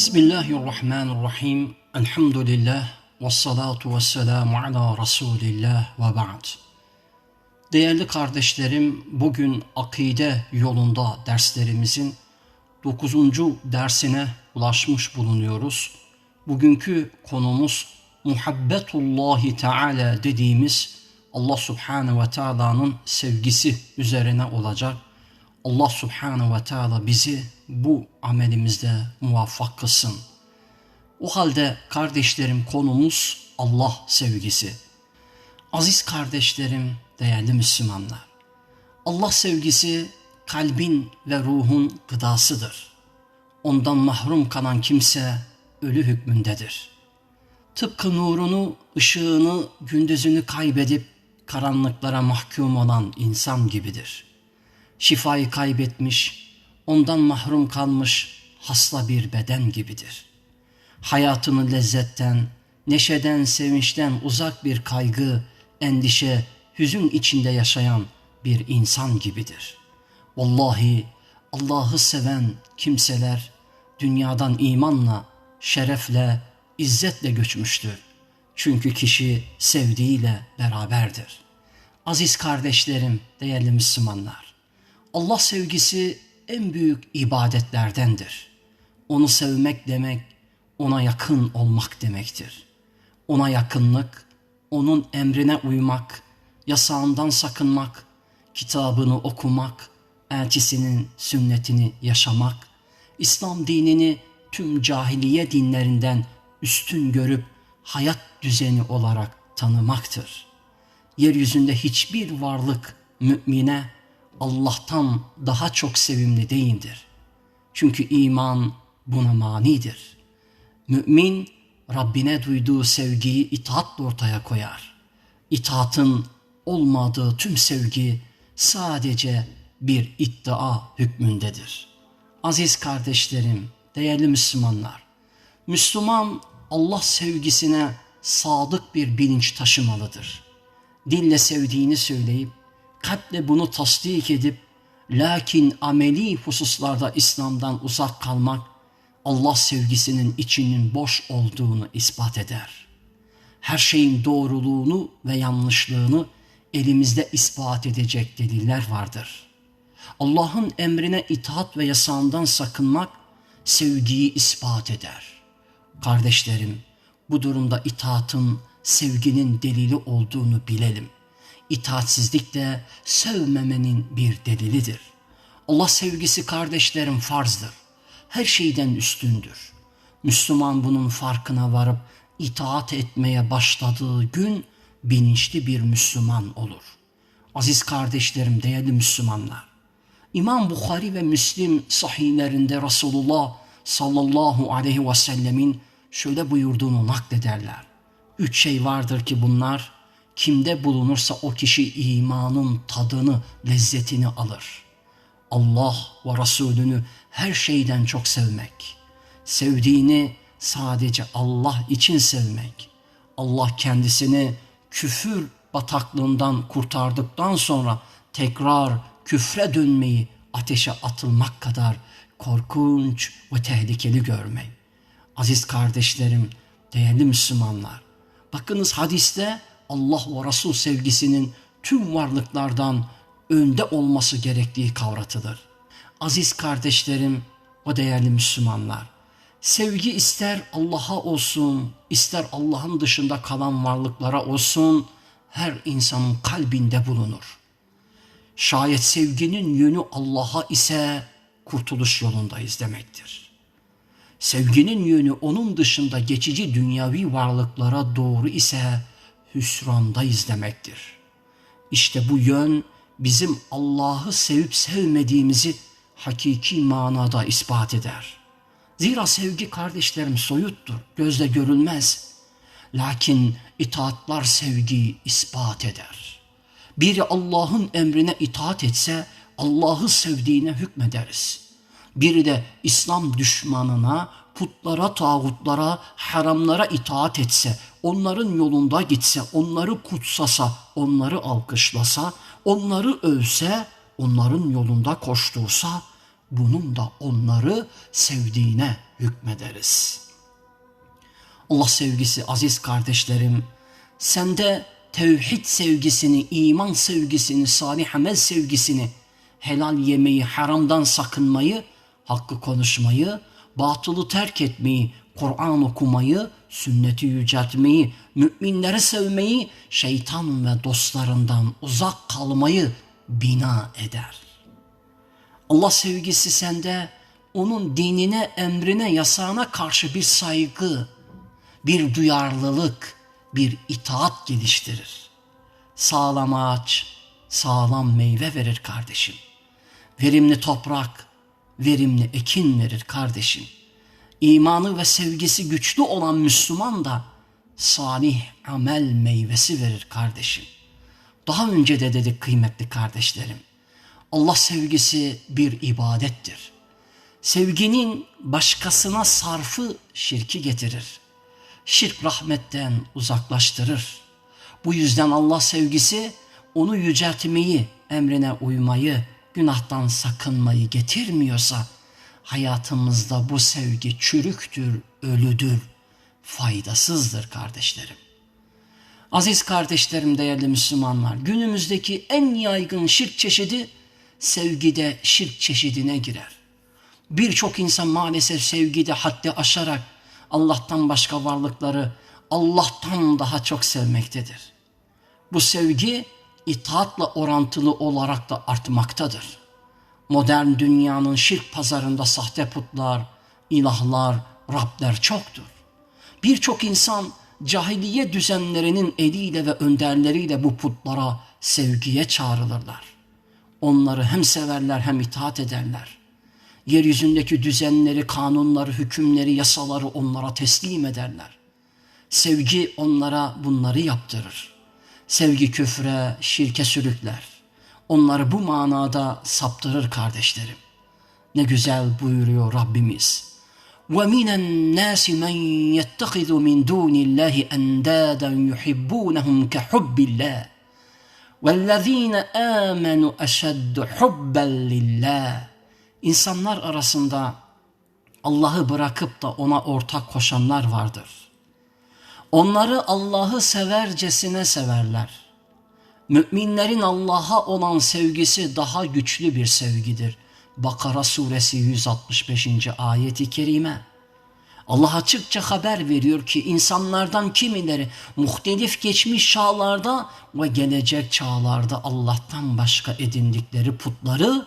Bismillahirrahmanirrahim. Elhamdülillah. Ve salatu ve selamu ala Resulillah ve ba'd. Değerli kardeşlerim, bugün akide yolunda derslerimizin 9. dersine ulaşmış bulunuyoruz. Bugünkü konumuz muhabbetullahi teala dediğimiz Allah subhanahu ve teala'nın sevgisi üzerine olacak. Allah subhanahu ve teala bizi bu amelimizde muvaffak kılsın. O halde kardeşlerim konumuz Allah sevgisi. Aziz kardeşlerim, değerli Müslümanlar. Allah sevgisi kalbin ve ruhun gıdasıdır. Ondan mahrum kalan kimse ölü hükmündedir. Tıpkı nurunu, ışığını, gündüzünü kaybedip karanlıklara mahkum olan insan gibidir. Şifayı kaybetmiş, ondan mahrum kalmış hasta bir beden gibidir. Hayatını lezzetten, neşeden, sevinçten uzak bir kaygı, endişe, hüzün içinde yaşayan bir insan gibidir. Vallahi Allah'ı seven kimseler dünyadan imanla, şerefle, izzetle göçmüştür. Çünkü kişi sevdiğiyle beraberdir. Aziz kardeşlerim, değerli Müslümanlar, Allah sevgisi en büyük ibadetlerdendir. Onu sevmek demek, ona yakın olmak demektir. Ona yakınlık, onun emrine uymak, yasağından sakınmak, kitabını okumak, elçisinin sünnetini yaşamak, İslam dinini tüm cahiliye dinlerinden üstün görüp hayat düzeni olarak tanımaktır. Yeryüzünde hiçbir varlık mümine Allah'tan daha çok sevimli değildir. Çünkü iman buna manidir. Mümin Rabbine duyduğu sevgiyi itaatla ortaya koyar. İtaatın olmadığı tüm sevgi sadece bir iddia hükmündedir. Aziz kardeşlerim, değerli Müslümanlar, Müslüman Allah sevgisine sadık bir bilinç taşımalıdır. Dille sevdiğini söyleyip, kalple bunu tasdik edip, lakin ameli hususlarda İslam'dan uzak kalmak, Allah sevgisinin içinin boş olduğunu ispat eder. Her şeyin doğruluğunu ve yanlışlığını elimizde ispat edecek deliller vardır. Allah'ın emrine itaat ve yasağından sakınmak sevgiyi ispat eder. Kardeşlerim, bu durumda itaatın sevginin delili olduğunu bilelim. İtaatsizlik de sevmemenin bir delilidir. Allah sevgisi kardeşlerim farzdır. Her şeyden üstündür. Müslüman bunun farkına varıp itaat etmeye başladığı gün bilinçli bir Müslüman olur. Aziz kardeşlerim, değerli Müslümanlar. İmam Bukhari ve Müslim sahihlerinde Resulullah sallallahu aleyhi ve sellemin şöyle buyurduğunu naklederler. Üç şey vardır ki bunlar kimde bulunursa o kişi imanın tadını, lezzetini alır. Allah ve Resulünü her şeyden çok sevmek. Sevdiğini sadece Allah için sevmek. Allah kendisini küfür bataklığından kurtardıktan sonra tekrar küfre dönmeyi ateşe atılmak kadar korkunç ve tehlikeli görmek. Aziz kardeşlerim, değerli Müslümanlar, bakınız hadiste Allah ve Resul sevgisinin tüm varlıklardan önde olması gerektiği kavratılır. Aziz kardeşlerim, o değerli Müslümanlar, sevgi ister Allah'a olsun, ister Allah'ın dışında kalan varlıklara olsun, her insanın kalbinde bulunur. Şayet sevginin yönü Allah'a ise kurtuluş yolundayız demektir. Sevginin yönü onun dışında geçici dünyavi varlıklara doğru ise hüsrandayız demektir. İşte bu yön bizim Allah'ı sevip sevmediğimizi hakiki manada ispat eder. Zira sevgi kardeşlerim soyuttur, gözle görülmez. Lakin itaatlar sevgiyi ispat eder. Biri Allah'ın emrine itaat etse Allah'ı sevdiğine hükmederiz. Biri de İslam düşmanına, putlara, tağutlara, haramlara itaat etse, onların yolunda gitse, onları kutsasa, onları alkışlasa, onları övse, onların yolunda koştursa, bunun da onları sevdiğine hükmederiz. Allah sevgisi aziz kardeşlerim, sende tevhid sevgisini, iman sevgisini, salih amel sevgisini, helal yemeyi, haramdan sakınmayı, hakkı konuşmayı, batılı terk etmeyi, Kur'an okumayı, sünneti yüceltmeyi, müminleri sevmeyi, şeytan ve dostlarından uzak kalmayı bina eder. Allah sevgisi sende onun dinine, emrine, yasağına karşı bir saygı, bir duyarlılık, bir itaat geliştirir. Sağlam ağaç, sağlam meyve verir kardeşim. Verimli toprak, verimli ekin verir kardeşim. İmanı ve sevgisi güçlü olan Müslüman da salih amel meyvesi verir kardeşim. Daha önce de dedik kıymetli kardeşlerim. Allah sevgisi bir ibadettir. Sevginin başkasına sarfı şirki getirir. Şirk rahmetten uzaklaştırır. Bu yüzden Allah sevgisi onu yüceltmeyi, emrine uymayı, günahtan sakınmayı getirmiyorsa hayatımızda bu sevgi çürüktür, ölüdür, faydasızdır kardeşlerim. Aziz kardeşlerim, değerli Müslümanlar, günümüzdeki en yaygın şirk çeşidi sevgide şirk çeşidine girer. Birçok insan maalesef sevgide haddi aşarak Allah'tan başka varlıkları Allah'tan daha çok sevmektedir. Bu sevgi itaatla orantılı olarak da artmaktadır. Modern dünyanın şirk pazarında sahte putlar, ilahlar, Rabler çoktur. Birçok insan cahiliye düzenlerinin eliyle ve önderleriyle bu putlara sevgiye çağrılırlar. Onları hem severler hem itaat ederler. Yeryüzündeki düzenleri, kanunları, hükümleri, yasaları onlara teslim ederler. Sevgi onlara bunları yaptırır. Sevgi küfre, şirke sürükler. Onları bu manada saptırır kardeşlerim. Ne güzel buyuruyor Rabbimiz. وَمِنَ النَّاسِ مَنْ يَتَّخِذُ مِنْ دُونِ اللّٰهِ أَنْدَادًا يُحِبُّونَهُمْ كَحُبِّ اللّٰهِ وَالَّذ۪ينَ آمَنُوا أَشَدُّ حُبًّا لِلّٰهِ İnsanlar arasında Allah'ı bırakıp da ona ortak koşanlar vardır. Onları Allah'ı severcesine severler. Müminlerin Allah'a olan sevgisi daha güçlü bir sevgidir. Bakara suresi 165. ayeti kerime. Allah açıkça haber veriyor ki insanlardan kimileri muhtelif geçmiş çağlarda ve gelecek çağlarda Allah'tan başka edindikleri putları,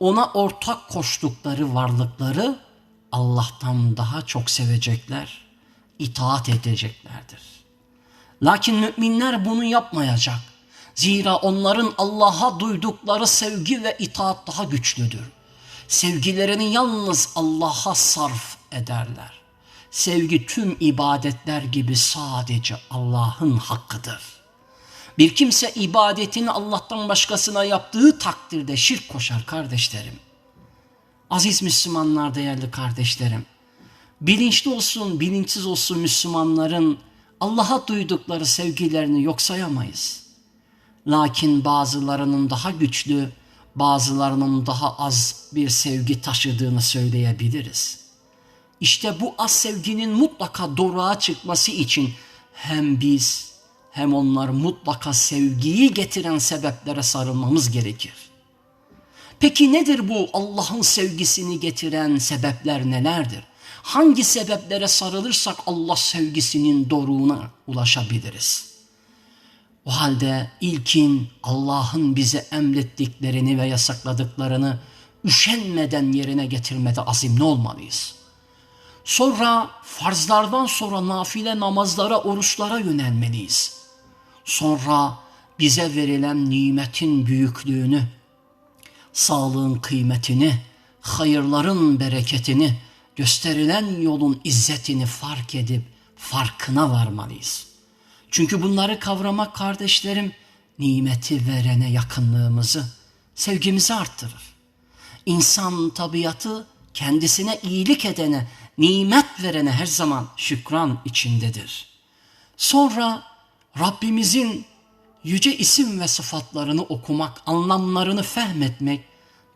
ona ortak koştukları varlıkları Allah'tan daha çok sevecekler, itaat edeceklerdir. Lakin müminler bunu yapmayacak. Zira onların Allah'a duydukları sevgi ve itaat daha güçlüdür. Sevgilerini yalnız Allah'a sarf ederler. Sevgi tüm ibadetler gibi sadece Allah'ın hakkıdır. Bir kimse ibadetini Allah'tan başkasına yaptığı takdirde şirk koşar kardeşlerim. Aziz Müslümanlar, değerli kardeşlerim. Bilinçli olsun, bilinçsiz olsun Müslümanların Allah'a duydukları sevgilerini yok sayamayız. Lakin bazılarının daha güçlü, bazılarının daha az bir sevgi taşıdığını söyleyebiliriz. İşte bu az sevginin mutlaka doruğa çıkması için hem biz hem onlar mutlaka sevgiyi getiren sebeplere sarılmamız gerekir. Peki nedir bu Allah'ın sevgisini getiren sebepler nelerdir? Hangi sebeplere sarılırsak Allah sevgisinin doruğuna ulaşabiliriz? O halde ilkin Allah'ın bize emrettiklerini ve yasakladıklarını üşenmeden yerine getirmede azimli olmalıyız. Sonra farzlardan sonra nafile namazlara, oruçlara yönelmeliyiz. Sonra bize verilen nimetin büyüklüğünü, sağlığın kıymetini, hayırların bereketini, gösterilen yolun izzetini fark edip farkına varmalıyız. Çünkü bunları kavramak kardeşlerim nimeti verene yakınlığımızı, sevgimizi arttırır. İnsan tabiatı kendisine iyilik edene, nimet verene her zaman şükran içindedir. Sonra Rabbimizin yüce isim ve sıfatlarını okumak, anlamlarını fehmetmek,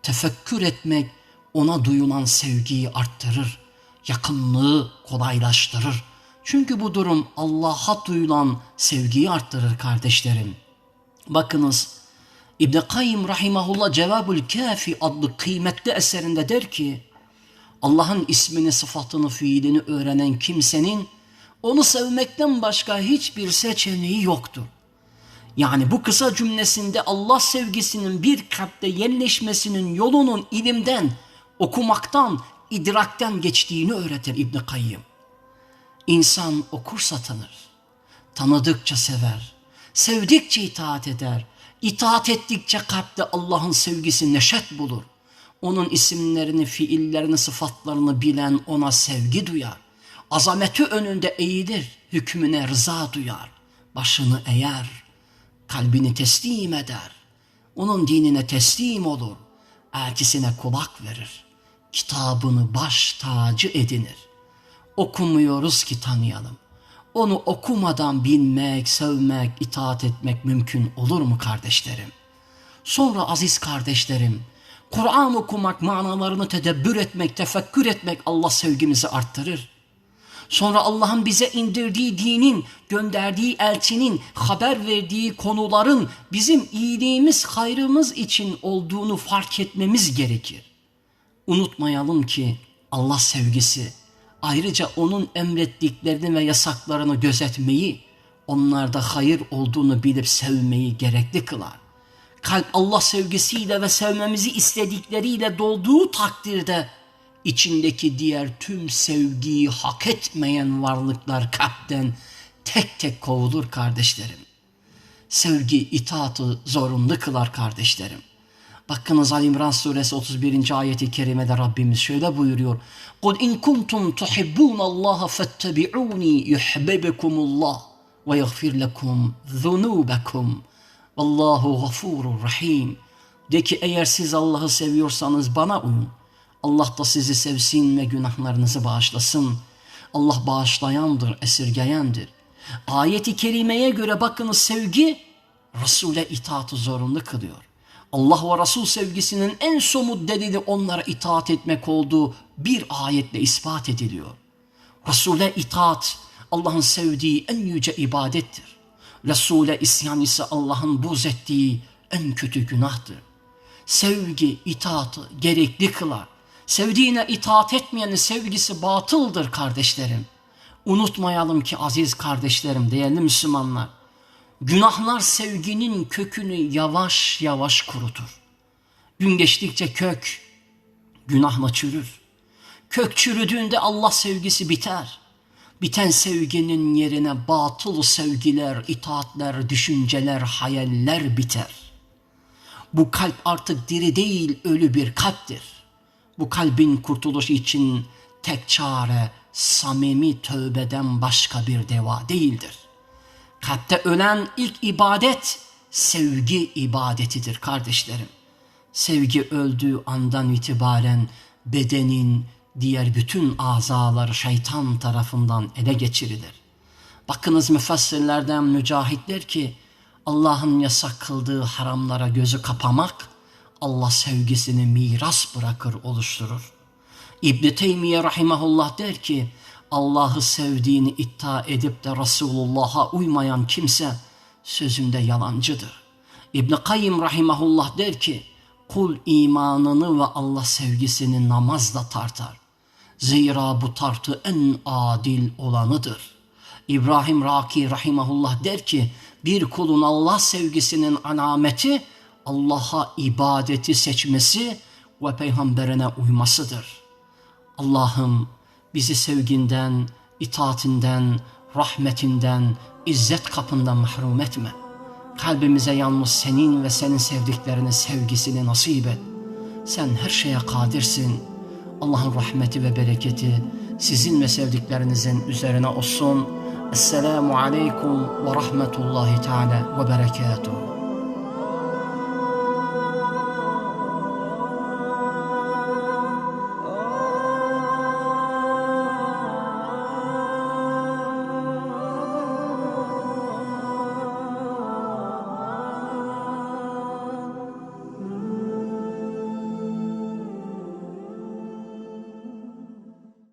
tefekkür etmek, ona duyulan sevgiyi arttırır, yakınlığı kolaylaştırır. Çünkü bu durum Allah'a duyulan sevgiyi arttırır kardeşlerim. Bakınız İbn Kayyim rahimahullah Cevabul Kafi adlı kıymetli eserinde der ki Allah'ın ismini, sıfatını, fiilini öğrenen kimsenin onu sevmekten başka hiçbir seçeneği yoktur. Yani bu kısa cümlesinde Allah sevgisinin bir kalpte yerleşmesinin yolunun ilimden, okumaktan, idrakten geçtiğini öğretir İbn Kayyım. İnsan okursa tanır, tanıdıkça sever, sevdikçe itaat eder, itaat ettikçe kalpte Allah'ın sevgisi neşet bulur. Onun isimlerini, fiillerini, sıfatlarını bilen ona sevgi duyar. Azameti önünde eğilir, hükmüne rıza duyar. Başını eğer, kalbini teslim eder. Onun dinine teslim olur. Elçisine kulak verir. Kitabını baş tacı edinir. Okumuyoruz ki tanıyalım. Onu okumadan bilmek, sevmek, itaat etmek mümkün olur mu kardeşlerim? Sonra aziz kardeşlerim, Kur'an okumak, manalarını tedebbür etmek, tefekkür etmek Allah sevgimizi arttırır. Sonra Allah'ın bize indirdiği dinin, gönderdiği elçinin, haber verdiği konuların bizim iyiliğimiz, hayrımız için olduğunu fark etmemiz gerekir. Unutmayalım ki Allah sevgisi ayrıca onun emrettiklerini ve yasaklarını gözetmeyi, onlarda hayır olduğunu bilip sevmeyi gerekli kılar. Kalp Allah sevgisiyle ve sevmemizi istedikleriyle dolduğu takdirde içindeki diğer tüm sevgiyi hak etmeyen varlıklar kalpten tek tek kovulur kardeşlerim. Sevgi itaatı zorunlu kılar kardeşlerim. Bakınız Ali İmran suresi 31. ayeti kerimede Rabbimiz şöyle buyuruyor. قُلْ اِنْ كُنْتُمْ تُحِبُّونَ اللّٰهَ فَاتَّبِعُونِي يُحْبِبَكُمُ اللّٰهِ وَيَغْفِرْ لَكُمْ ذُنُوبَكُمْ Vallahu gafurur rahim. De ki eğer siz Allah'ı seviyorsanız bana uyun. Allah da sizi sevsin ve günahlarınızı bağışlasın. Allah bağışlayandır, esirgeyendir. Ayeti kerimeye göre bakınız sevgi Resul'e itaatı zorunlu kılıyor. Allah ve Resul sevgisinin en somut delili onlara itaat etmek olduğu bir ayetle ispat ediliyor. Resul'e itaat Allah'ın sevdiği en yüce ibadettir. Resul'e isyan ise Allah'ın buz ettiği en kötü günahtır. Sevgi, itaatı gerekli kılar. Sevdiğine itaat etmeyenin sevgisi batıldır kardeşlerim. Unutmayalım ki aziz kardeşlerim, değerli Müslümanlar. Günahlar sevginin kökünü yavaş yavaş kurutur. Gün geçtikçe kök günahla çürür. Kök çürüdüğünde Allah sevgisi biter. Biten sevginin yerine batıl sevgiler, itaatler, düşünceler, hayaller biter. Bu kalp artık diri değil, ölü bir kalptir. Bu kalbin kurtuluşu için tek çare samimi tövbeden başka bir deva değildir. Kalpte ölen ilk ibadet sevgi ibadetidir kardeşlerim. Sevgi öldüğü andan itibaren bedenin diğer bütün azaları şeytan tarafından ele geçirilir. Bakınız müfessirlerden mücahitler ki Allah'ın yasak kıldığı haramlara gözü kapamak Allah sevgisini miras bırakır oluşturur. İbn Teymiye rahimahullah der ki Allah'ı sevdiğini iddia edip de Resulullah'a uymayan kimse sözünde yalancıdır. İbn Kayyim rahimahullah der ki kul imanını ve Allah sevgisini namazla tartar. Zira bu tartı en adil olanıdır. İbrahim Raki rahimahullah der ki bir kulun Allah sevgisinin alameti Allah'a ibadeti seçmesi ve peygamberine uymasıdır. Allah'ım bizi sevginden, itaatinden, rahmetinden, izzet kapından mahrum etme. Kalbimize yalnız senin ve senin sevdiklerinin sevgisini nasip et. Sen her şeye kadirsin. Allah'ın rahmeti ve bereketi sizin ve sevdiklerinizin üzerine olsun. Esselamu aleyküm ve rahmetullahi teala ve berekatuhu.